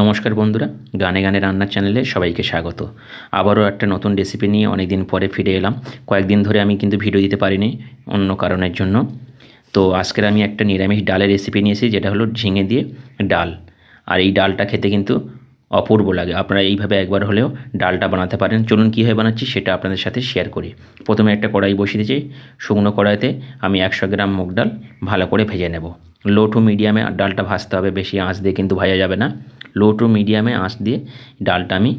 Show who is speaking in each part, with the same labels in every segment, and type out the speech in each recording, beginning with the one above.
Speaker 1: নমস্কার বন্ধুরা, গানে গানে রান্নার চ্যানেলে সবাইকে স্বাগত। আবারও একটা নতুন রেসিপি নিয়ে অনেক দিন পরে ফিরে এলাম। কয়েকদিন ধরে আমি কিন্তু ভিডিও দিতে পারিনি অন্য কারণের জন্য। তো আজকের আমি একটা নিরামিষ ডালের রেসিপি নিয়েছি, যেটা হলো ঝিঙে দিয়ে ডাল। আর এই ডালটা খেতে কিন্তু অপূর্ব লাগে। আপনারা এইভাবে একবার হলেও ডালটা বানাতে পারেন। চলুন কীভাবে বানাচ্ছি সেটা আপনাদের সাথে শেয়ার করি। প্রথমে একটা কড়াই বসিয়ে দিয়েছি শুকনো কড়াইতে আমি একশো গ্রাম মুগ ডাল ভালো করে ভেজে নেব। লো টু মিডিয়ামে ডালটা ভাজতে হবে। বেশি আঁচ দিয়ে কিন্তু ভাজা যাবে না। লো টু মিডিয়ামে আঁচ দিয়ে ডালটা আমি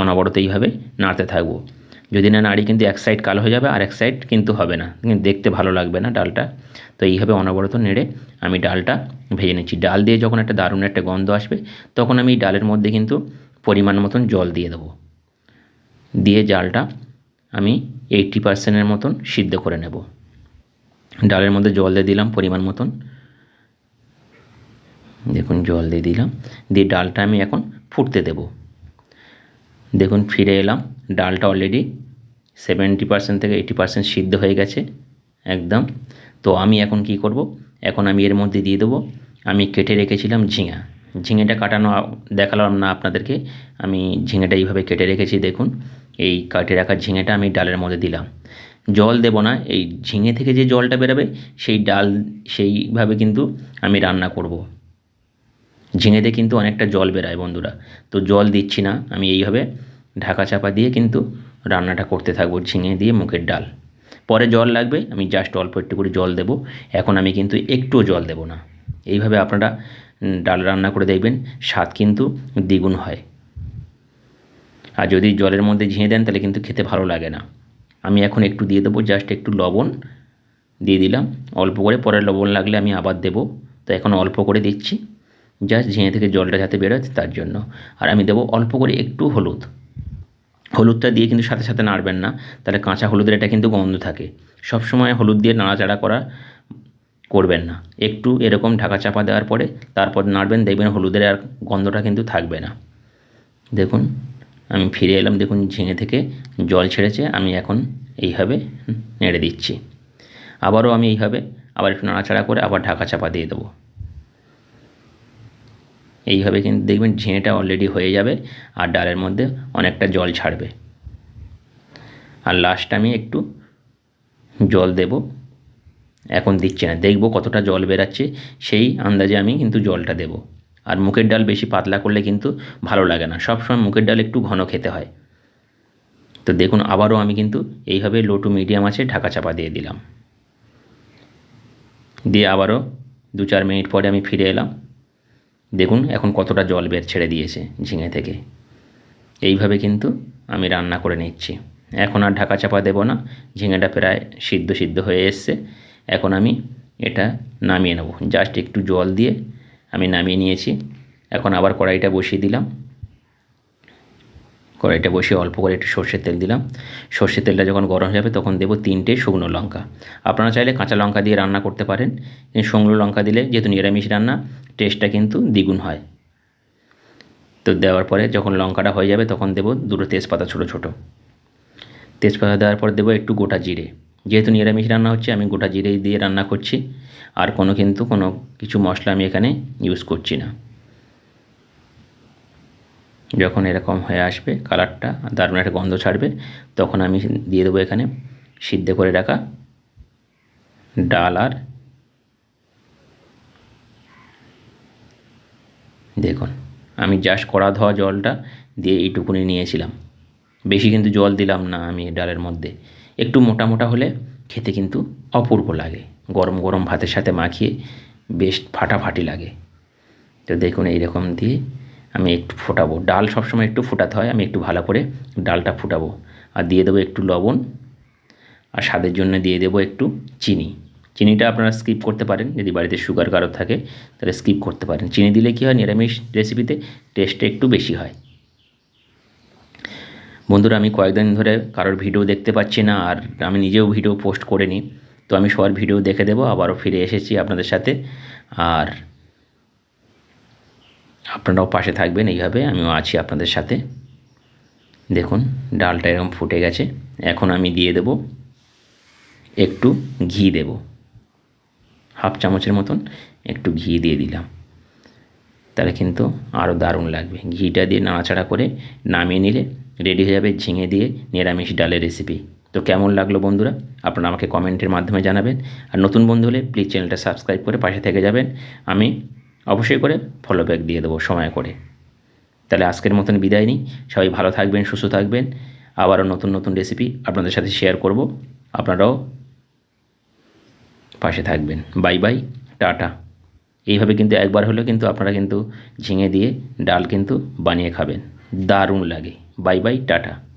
Speaker 1: অনবরত এইভাবে নাড়তে থাকব। যদি না নাড়ি কিন্তু এক সাইড কালো হয়ে যাবে, আর এক সাইড কিন্তু হবে না। কিন্তু দেখতে ভালো লাগবে না ডালটা। তো এইভাবে অনবরত নেড়ে আমি ডালটা ভেজে নিচ্ছি। ডাল দিয়ে যখন একটা দারুণ একটা গন্ধ আসবে, তখন আমি ডালের মধ্যে কিন্তু পরিমাণ মতন জল দিয়ে দেবো। দিয়ে জালটা আমি এইটটি পার্সেন্টের মতন সিদ্ধ করে নেব। ডালের মধ্যে জল দিয়ে দিলাম পরিমাণ মতন। দেখুন জল দিয়ে দিলাম। দিয়ে ডালটা আমি এখন ফুটতে দেব। দেখুন ফিরে এলাম। ডালটা অলরেডি সেভেন্টি পার্সেন্ট থেকে এইটি পার্সেন্ট সিদ্ধ হয়ে গেছে, একদম। তো আমি এখন কি করব? এখন আমি এর মধ্যে দিয়ে দেবো। আমি কেটে রেখেছিলাম ঝিঙা। ঝিঙেটা কাটানো দেখালাম না আপনাদেরকে। আমি ঝিঙেটা এইভাবে কেটে রেখেছি, দেখুন। এই কাটে রাখা ঝিঙেটা আমি ডালের মধ্যে দিলাম। জল দেব না। এই ঝিঙে থেকে যে জলটা বেরোবে, সেই ডাল সেইভাবে কিন্তু আমি রান্না করব। ঝিঙেতে কিন্তু অনেকটা জল বেরায় বন্ধুরা। তো জল দিচ্ছি না, আমি এইভাবে ঢাকা চাপা দিয়ে কিন্তু রান্নাটা করতে থাকব, ঝিঙে দিয়ে মুখের ডাল। পরে জল লাগবে, আমি জাস্ট অল্প একটু করে জল দেবো, এখন আমি কিন্তু একটুও জল দেবো না। এইভাবে আপনারা ডাল রান্না করে দেখবেন, স্বাদ কিন্তু দ্বিগুণ হয়। আর যদি জলের মধ্যে ঝিঙে দেন, তাহলে কিন্তু খেতে ভালো লাগে না। আমি এখন একটু দিয়ে দেবো জাস্ট একটু লবণ দিয়ে দিলাম, অল্প করে, পরে লবণ লাগলে আমি আবার দেবো। তো এখন অল্প করে দিচ্ছি। জাস্ট ঝিঙে থেকে জলটা যাতে বেরোয় তার জন্য। আর আমি দেবো অল্প করে একটু হলুদ। হলুদটা দিয়ে কিন্তু সাথে সাথে নাড়বেন না। তাহলে কাঁচা হলুদের এটা কিন্তু গন্ধ থাকে। সবসময় হলুদ দিয়ে নাড়াচাড়া করা করবেন না। একটু এরকম ঢাকা চাপা দেওয়ার পরে তারপর নাড়বেন, দেখবেন হলুদের আর গন্ধটা কিন্তু থাকবে না। দেখুন, আমি ফিরে এলাম। দেখুন, ঝিঙে থেকে জল ছেড়েছে। আমি এখন এইভাবে নেড়ে দিচ্ছি। আবারও আমি এইভাবে আবার একটু নাড়াচাড়া করে আবার ঢাকা চাপা দিয়ে দেবো। এইভাবে কিন্তু দেখবেন ঝিঙেটা অলরেডি হয়ে যাবে আর ডালের মধ্যে অনেকটা জল ছাড়বে। আর লাস্ট আমি একটু জল দেব। এখন দিচ্ছি না, দেখব কতটা জল বেরাচ্ছে, সেই আন্দাজে আমি কিন্তু জলটা দেব। আর মুখের ডাল বেশি পাতলা করলে কিন্তু ভালো লাগে না, সবসময় মুখের ডাল একটু ঘন খেতে হয়। তো দেখুন, আবারও আমি কিন্তু এইভাবে লো টু মিডিয়াম আছে, ঢাকা চাপা দিয়ে দিলাম। দিয়ে আবারও দু চার মিনিট পরে আমি ফিরে এলাম। দেখুন এখন কতটা জল বের ছেড়ে দিয়েছে ঝিঙে থেকে। এইভাবে কিন্তু আমি রান্না করে নিচ্ছি। এখন আর ঢাকা চাপা দেব না, ঝিঙেটা প্রায় সিদ্ধ সিদ্ধ হয়ে এসছে। এখন আমি এটা নামিয়ে নেব। জাস্ট একটু জল দিয়ে আমি নামিয়ে নিয়েছি। এখন আবার কড়াইটা বসিয়ে দিলাম। কড়াইটা বসিয়ে অল্প করে একটু সর্ষের তেল দিলাম। সর্ষের তেলটা যখন গরম হয়ে যাবে, তখন দেবো তিনটে শুকনো লঙ্কা। আপনারা চাইলে কাঁচা লঙ্কা দিয়ে রান্না করতে পারেন। শুকনো লঙ্কা দিলে যেহেতু নিরামিষ রান্না টেস্টটা কিন্তু দ্বিগুণ হয়। তো দেওয়ার পরে যখন লঙ্কাটা হয়ে যাবে, তখন দেবো দুটো তেজপাতা ছোটো ছোটো। তেজপাতা দেওয়ার পর দেবো একটু গোটা জিরে। যেহেতু নিরামিষ রান্না হচ্ছে, আমি গোটা জিরে দিয়ে রান্না করছি। আর কোনো কিন্তু কোনো কিছু মশলা আমি এখানে ইউজ করছি না। যখন এরকম হয়ে আসবে কালারটা দারুণ একটা গন্ধ ছাড়বে, তখন আমি দিয়ে দেবো এখানে সিদ্ধ করে রাখা ডাল আর দেখুন, আমি জাস্ট কড়া ধোয়া জলটা দিয়ে এইটুকুনি নিয়েছিলাম। বেশি কিন্তু জল দিলাম না আমি ডালের মধ্যে। একটু মোটা মোটা হলে খেতে কিন্তু অপূর্ব লাগে। গরম গরম ভাতের সাথে মাখিয়ে বেশ ফাটাফাটি লাগে। তো দেখুন, এইরকম দিয়ে আমি একটু ফোটাবো। ডাল সবসময় একটু ফোটাতে হয়, আমি একটু ভালো করে ডালটা ফোটাবো। আর দিয়ে দেবো একটু লবণ, আর স্বাদের জন্য দিয়ে দেবো একটু চিনি। চিনিটা আপনারা স্কিপ করতে পারেন, যদি বাড়িতে সুগার কারও থাকে, তাহলে স্কিপ করতে পারেন। চিনি দিলে কী হয়, নিরামিষ রেসিপিতে টেস্টটা একটু বেশি হয়। বন্ধুরা, আমি কয়েকদিন ধরে কারোর ভিডিও দেখতে পাচ্ছি না, আর আমি নিজেও ভিডিও পোস্ট করে নিই তো আমি সবার ভিডিও দেখে দেবো, আবারও ফিরে এসেছি আপনাদের সাথে। আর আপনারাও পাশে থাকবেন এইভাবে, আমিও আছি আপনাদের সাথে। দেখুন, ডালটা এরকম ফুটে গেছে। এখন আমি দিয়ে দেব, একটু ঘি দেব। হাফ চামচের মতন একটু ঘি দিয়ে দিলাম। তাহলে কিন্তু আরও দারুণ লাগবে। ঘিটা দিয়ে নাড়াচাড়া করে নামিয়ে নিলে রেডি হয়ে যাবে ঝিঙে দিয়ে নিরামিষ ডালের রেসিপি তো কেমন লাগল বন্ধুরা? আপনারা আমাকে কমেন্টের মাধ্যমে জানাবেন। আর নতুন বন্ধু হলে প্লিজ চ্যানেলটা সাবস্ক্রাইব করে পাশে থেকে যাবেন। আমি অবশ্যই করে ফলো ব্যাক দিয়ে দেবো, সময় করে। তাহলে আজকের মতন বিদায় নিই। সবাই ভালো থাকবেন, সুস্থ থাকবেন। আবারও নতুন নতুন রেসিপি আপনাদের সাথে শেয়ার করব। আপনারাও পাশে থাকবেন। Bye bye tata. এইভাবে কিন্তু একবার হলেও কিন্তু আপনারা কিন্তু ঝিঙে দিয়ে ডাল কিন্তু বানিয়ে খাবেন। দারুণ লাগে। Bye bye tata.